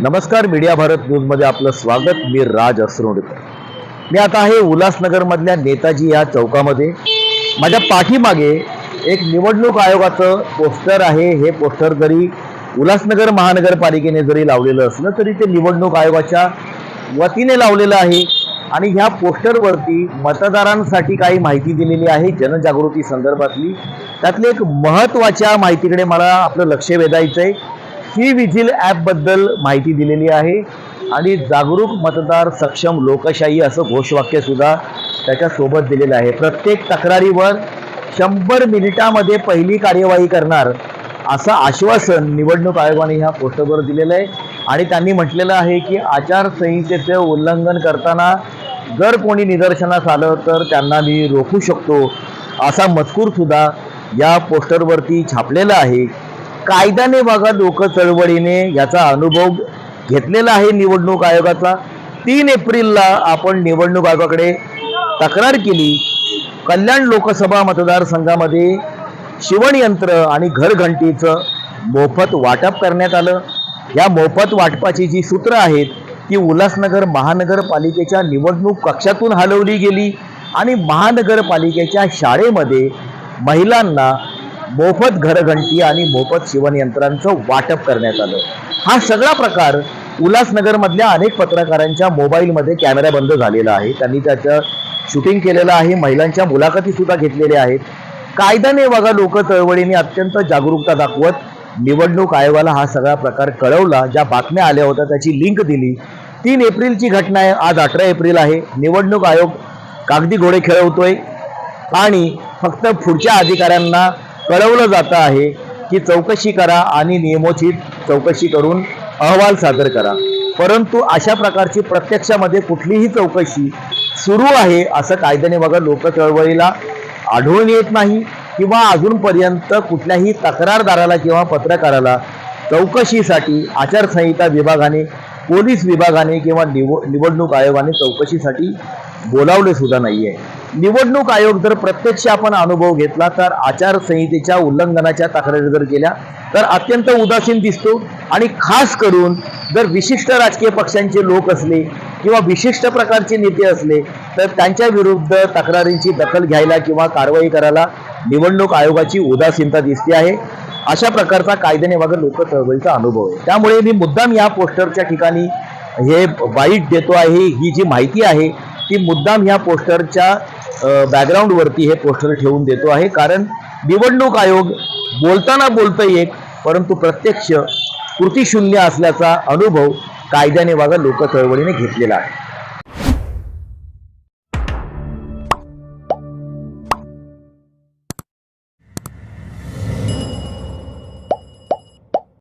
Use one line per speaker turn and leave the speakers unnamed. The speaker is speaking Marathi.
नमस्कार मीडिया भारत न्यूजमध्ये आपलं स्वागत. मी राज असरोडकर मी आता आहे उल्हासनगरमधल्या नेताजी या चौकामध्ये. माझ्या पाठीमागे एक निवडणूक आयोगाचं पोस्टर आहे. हे पोस्टर जरी उल्हासनगर महानगरपालिकेने जरी लावलेलं असलं तरी ते निवडणूक आयोगाच्या वतीने लावलेलं आहे. आणि ह्या पोस्टरवरती मतदारांसाठी काही माहिती दिलेली आहे जनजागृती संदर्भातली. त्यातली एक महत्त्वाच्या माहितीकडे मला आपलं लक्ष वेधायचं आहे ही विजिल ॲपबद्दल माहिती दिलेली आहे. आणि जागरूक मतदार सक्षम लोकशाही असं घोषवाक्य सुद्धा त्याच्यासोबत दिलेलं आहे. प्रत्येक तक्रारीवर शंभर मिनिटामध्ये पहिली कार्यवाही करणार असं आश्वासन निवडणूक आयोगाने ह्या पोस्टरवर दिलेलं आहे. आणि त्यांनी म्हटलेलं आहे की आचारसंहितेचं उल्लंघन करताना जर कोणी निदर्शनास आलं तर त्यांना मी रोखू शकतो असा मजकूरसुद्धा या पोस्टरवरती छापलेला आहे. कायद्याने बघा लोक चळवळीने याचा अनुभव घेतलेला आहे निवडणूक आयोगाचा. तीन एप्रिलला आपण निवडणूक आयोगाकडे तक्रार केली. कल्याण लोकसभा मतदारसंघामध्ये शिवणयंत्र आणि घरघंटीचं मोफत वाटप करण्यात आलं. या मोफत वाटपाची जी सूत्र आहेत ती उल्हासनगर महानगरपालिकेच्या निवडणूक कक्षातून हलवली गेली आणि महानगरपालिकेच्या शाळेमध्ये महिलांना मोफत घरघंटी आणि मोफत शिवणयंत्रांचं वाटप करण्यात आलं. हा सगळा प्रकार उल्हासनगरमधल्या अनेक पत्रकारांच्या मोबाईलमध्ये कॅमेरा बंद झालेला आहे. त्यांनी त्याचं शूटिंग केलेलं आहे. महिलांच्या मुलाखती सुद्धा घेतलेल्या आहेत. कायद्याने बघा लोक चळवळीने अत्यंत जागरूकता दाखवत निवडणूक आयोगाला हा सगळा प्रकार कळवला. ज्या बातम्या आल्या होत्या त्याची लिंक दिली. तीन एप्रिलची घटना आहे. आज अठरा एप्रिल आहे. निवडणूक आयोग कागदी घोडे खेळवतोय आणि फक्त पुढच्या अधिकाऱ्यांना कळवलं जातं आहे की चौकशी करा आणि नियमोचित चौकशी करून अहवाल सादर करा. परंतु अशा प्रकारची प्रत्यक्षामध्ये कुठलीही चौकशी सुरू आहे असं कायद्याने बघा लोक चळवळीला आढळून येत नाही किंवा अजूनपर्यंत कुठल्याही तक्रारदाराला किंवा पत्रकाराला चौकशीसाठी आचारसंहिता विभागाने पोलीस विभागाने किंवा निवडणूक आयोगाने चौकशीसाठी बोलावले सुद्धा नाहीये. निवडणूक आयोग जर प्रत्यक्ष आपण अनुभव घेतला तर आचारसंहितेच्या उल्लंघनाच्या तक्रारी जर केल्या तर अत्यंत उदासीन दिसतो. आणि खास करून जर विशिष्ट राजकीय पक्षांचे लोक असले किंवा विशिष्ट प्रकारचे नेते असले तर त्यांच्या विरुद्ध तक्रारींची दखल घ्यायला किंवा कारवाई करायला निवडणूक आयोगाची उदासीनता दिसते आहे. अशा प्रकारचा कायद्याने बघा लोक चळवळीचा अनुभव आहे. त्यामुळे मी मुद्दाम या पोस्टरच्या ठिकाणी हे वाईट देतो आहे ही जी माहिती आहे ती मुद्दाम ह्या पोस्टरच्या बॅकग्राऊंडवरती हे पोस्टर ठेवून देतो आहे. कारण निवडणूक आयोग बोलताना बोलतं एक परंतु प्रत्यक्ष कृतीशून्य असल्याचा अनुभव कायद्याने वागा लोक चळवळीने घेतलेला आहे.